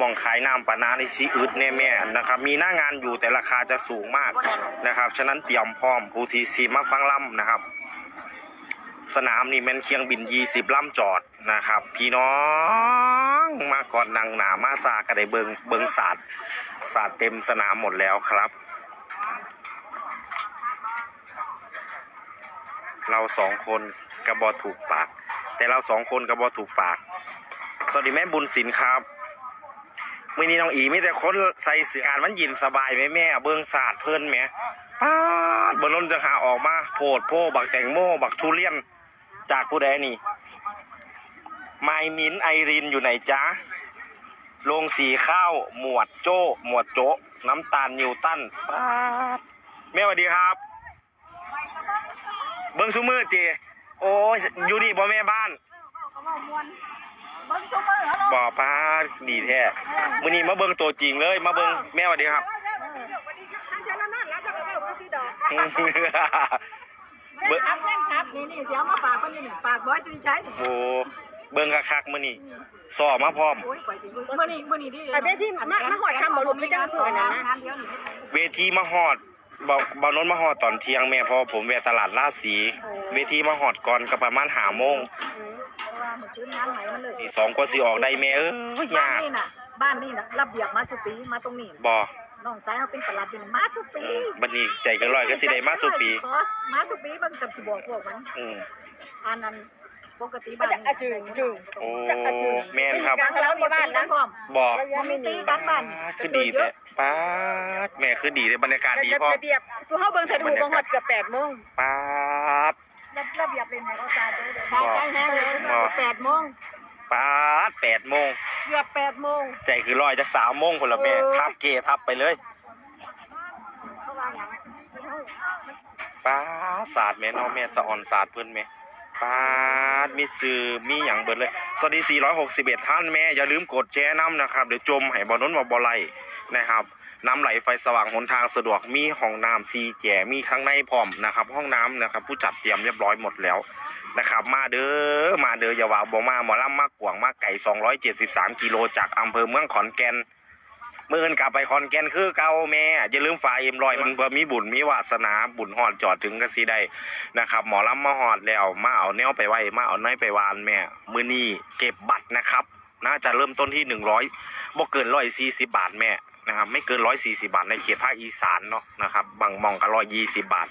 มองขายน้ำปานาในซีอึดแน่แม่นะครับมีหน้างานอยู่แต่ราคาจะสูงมากนะครับ ฉะนั้นเตรียมพร้อมผู้ที่ซีมาฟังล่ำนะครับ สนามนี่แมนเคียงบิน20ล่ำจอดนะครับ พี่น้องมาก่อนนางหนามาซากระไดเบิงเบิงศาสตร์ศาสตร์เต็มสนามหมดแล้วครับ เราสองคนกระบอถูกปาก แต่เราสองคนกระบอถูกปาก สวัสดีแม่บุญสินครับ มื่อนี้น้องอีมีแต่คนใส่เสื้อการมันยินสบายไหมแม่ เบิ้งศาสตร์เพิ่นแหมป้าดบนนนจะหาออกมาโพดโพบักแตงโมบักทุเรียน จากผู้ใดนี่ไมมินไอรินอยู่ไหนจ๊ะโรงสีข้าว หมวดโจ้ หมวดโจะน้ำตาลนิวตันป๊าดแม่สวัสดีครับ เบิ้งซูมือจีโอ้ยอยู่นี่บ่แม่บ้าน บ่อป้าดีแท้มื้อนี้มาเบิ่งตัวจริงเลย มาเบิ่งแม่สวัสดีครับเบิ้งครับแฟนครับนี่นี่เสียวมาฝากคนนี้ฝากบอยสุริชัยโอ้เบิ่งคักๆมื้อนี้สอมาพร้อมมื่อนี้มื่อนี้ดิแต่เวทีมามาหอดคำบ่ลูกไม่จ้างเผื่อนะงานเดียวนี่เวทีมาฮอดบ่บ่นนมาฮอดตอนเที่ยงแม่พอผมแวะตลาดราศีเวทีมาฮอดก่อนก็ประมาณ5โมง เพราะว่าเมื่อคืนงานไหนมันเลยตีสองกว่าสิออกได้แม่เอ้ยบ้ายานกนี่น่ะ บ้านนี่น่ะระเบียบมาสุปีมาตรงนี้บ่น้องสายเขาเป็นตลาดดินมาสุปีเออบัดนี้ใจเกันร้อยก็สิได้มาสู่ปีมาสุปีมันจะสิบอกพวกมันอืมอันนั้นปกติบ้านอะจึงจึงโอ้แม่นครับกันแล้วมีบ้านนะพร้อมบ่มันมีตีกันบ้านคือดีแต่ป้าดแม่คือดีเลยบรรยากาศดีพร้อมระเบียบตัวเฮาเบิ่งถ่ายรูปบ่ฮอดเกือบ8โมงป้าดระ เบียบเลยไงเขาตาใจเลยตาใจแห้งเลยแปดโมงป้าดแปดโมงเกือบ8โมงใจคือร้อยจากสามโมงคนละแม่เออทับเกทับไปเลยเขาว่าอย่างป้าดศาสตร์แม่เน้องแม่สะออนศาสตร์เพิ่นแม่ป้าดมีซื้อมีอย่างเบิดเลย สวัสดี 461 ท่านแม่ อย่าลืมกดแชร์น้ำนะครับ เดี๋ยวจมให้บอลน้นว่าบอไลนะครับ น้ำไหลไฟสว่างหนทางสะดวกมีห้องน้ำซีแจมีข้างในพร้อมนะครับ ห้องน้ำนะครับ ผู้จัดเตรียมเรียบร้อยหมดแล้วนะครับ มาเด้อมาเด้ออย่าว่าบ่มาหมอลำมากกวางมากไก่ 273 กิโลจากอำเภอเมืองขอนแก่นเมื่อเอินกลับไปคอนแก่นคือเก่าแม่อย่าลืมฝ่ายเอ็มรอยมันบ่มีบุญมีวาสนาบุญหอดจอดถึงก็สิได้นะครับ หมอลำมาหอดแล้วมาเอาแนวไปไว้มาเอาน้อยไปวานแม่มือนี้เก็บบัตรนะครับ น่าจะเริ่มต้นที่หนึ่งร้อยบ่เกินร้อยสี่สิบบาทแม่ นะครับไม่เกินร้อยสี่สิบาท ในเขตภาคอีสานเนาะนะครับบางมองก็ร้อยยี่สิบบาท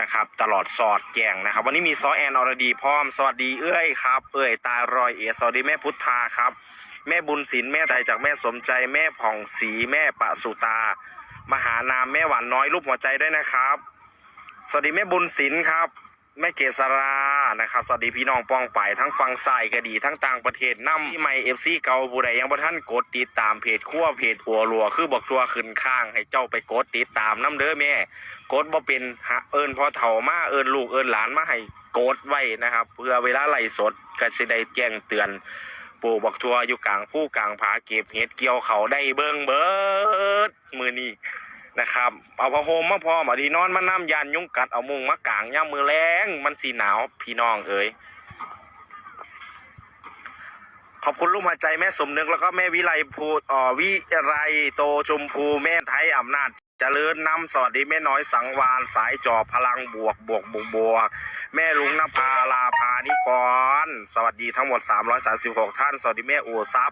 นะครับตลอดสอดแกงนะครับ วันนี้มีซอแอนอรดีพร้อมสวัสดีเอ้ยครับเอ้ยตายรอยเอสวัสดีแม่พุทธาครับ แม่บุญศิลแม่ใจจากแม่สมใจแม่ผ่องศรีแม่ปะสุตา มหานามแม่หวานน้อยรูปหัวใจด้วยนะครับ สวัสดีแม่บุญศิลครับ แม่เกษรานะครับสวัสดีพี่น้องปองไปทั้งฟังซ้ายก็ดีทั้งต่างประเทศนำที่ไม่เอฟซีเก่าผู้ใดยังบ่ท่านกดติดตามเพจขั้วเพจอัวรัว คือบอกทัวขึ้นข้าง ให้เจ้าไปกดติดตามน้ำเด้อแม่ กดบ่เป็นหาเอิญพอเฒ่ามาเอิญลูกเอิญหลานมาให้กดไว้นะครับ เพื่อเวลาไล่สดก็สิได้แจ้งเตือนปลูกบักทัวอยู่กลางผู้กลางผาเก็บเห็ดเกี่ยวเขาได้เบิ่งเบิดมือนี้ นะครับเอาผ้าห่มมาพร้อมอาที่นอนมาน้ำยานยุงกัดเอามุงมากางย่ามมือแรงมันสีหนาวพี่น้องเอ๋ยขอบคุณลูกหัวใจแม่สมนึกแล้วก็แม่วิไลพูดอ่อวิไรโตชมพูแม่ไทยอำนาจ เจริญนำสวัสดีแม่น้อยสังวานสายจอบพลังบวกบวกบวกบวก แม่ลุงนภาลาพานิกร สวัสดีทั้งหมด 336 ท่าน สวัสดีแม่อูซับ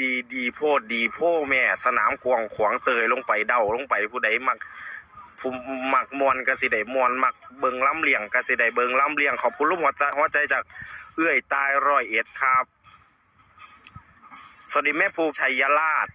ดีดีโพดดีโพแม่สนามกวงขวางเตยลงไปเดาลงไปผู้ใดมักผู้มักมวนกสิได้มวนมักเบิงล้ำเลียงกสิได้เบิงล้ำเลียงขอบคุณลูกหัวใจหัวใจจากเอื้อยตายร้อยเอ็ดครับ สวัสดีแม่ภูชัยราช